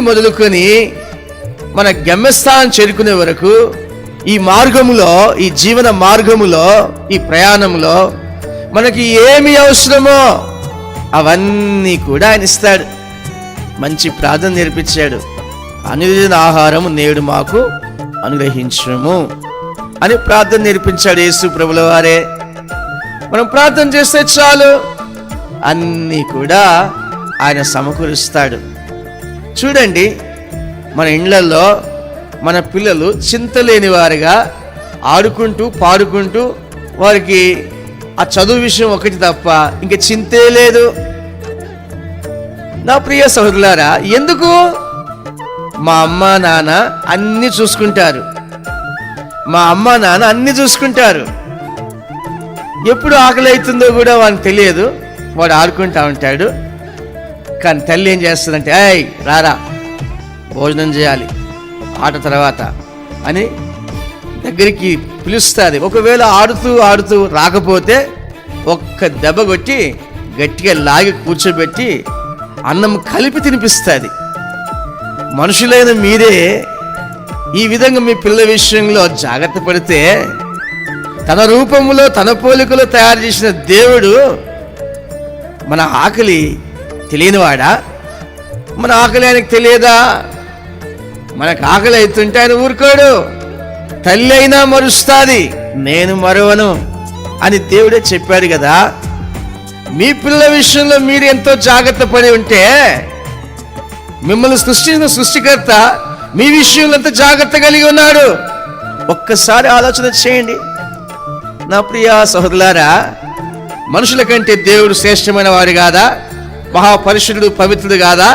మొదలుకొని మన గమ్యస్థానం చేరుకునే వరకు ఈ మార్గములో ఈ జీవన మార్గములో ఈ ప్రయాణంలో మనకి ఏమి అవసరమో అవన్నీ కూడా ఆయన ఇస్తాడు. మంచి ప్రార్థన నేర్పించాడు. అనుదిన ఆహారము నేడు మాకు అనుగ్రహించము అని ప్రార్థన నేర్పించాడు యేసు ప్రభుల వారే. మనం ప్రార్థన చేస్తే చాలు. అన్నీ కూడా ఆయన సమకూరుస్తాడు. చూడండి మన ఇండ్లలో మన పిల్లలు చింతలేని వారిగా ఆడుకుంటూ పాడుకుంటూ వారికి ఆ చదువు విషయం ఒకటి తప్ప ఇంక చింతే లేదు. నా ప్రియ సహోదరులారా ఎందుకు? మా అమ్మ నాన్న అన్నీ చూసుకుంటారు. మా అమ్మ నాన్న అన్నీ చూసుకుంటారు. ఎప్పుడు ఆకలి అవుతుందో కూడా వానికి తెలియదు. వాడు ఆడుకుంటా ఉంటాడు. కానీ తల్లి ఏం చేస్తుందంటే ఏయ్ రారా భోజనం చేయాలి ఆట తర్వాత అని దగ్గరికి పిలుస్తుంది. ఒకవేళ ఆడుతూ ఆడుతూ రాకపోతే ఒక్క దెబ్బ కొట్టి గట్టిగా లాగి కూర్చోబెట్టి అన్నం కలిపి తినిపిస్తుంది. మనుషులైన మీరే ఈ విధంగా మీ పిల్లల విషయంలో జాగ్రత్త పడితే తన రూపంలో తన పోలికలో తయారు చేసిన దేవుడు మన ఆకలి తెలియనివాడా? మన ఆకలి ఆయనకు తెలియదా? మనకు ఆకలి అవుతుంటే ఆయన ఊరుకోడు. తల్లి అయినా మరుస్తుంది. నేను మరవను అని దేవుడే చెప్పాడు కదా. మీ పిల్లల విషయంలో మీరు ఎంతో జాగ్రత్త పడి ఉంటే మిమ్మల్ని సృష్టించిన సృష్టికర్త మీ విషయంలో ఎంత జాగ్రత్త కలిగి ఉన్నాడు? ఒక్కసారి ఆలోచన చేయండి. నా ప్రియ సహోదరులారా మనుషుల కంటే దేవుడు శ్రేష్టమైన వాడు కాదా? మహాపరిశుద్ధుడు పవిత్రుడు కాదా?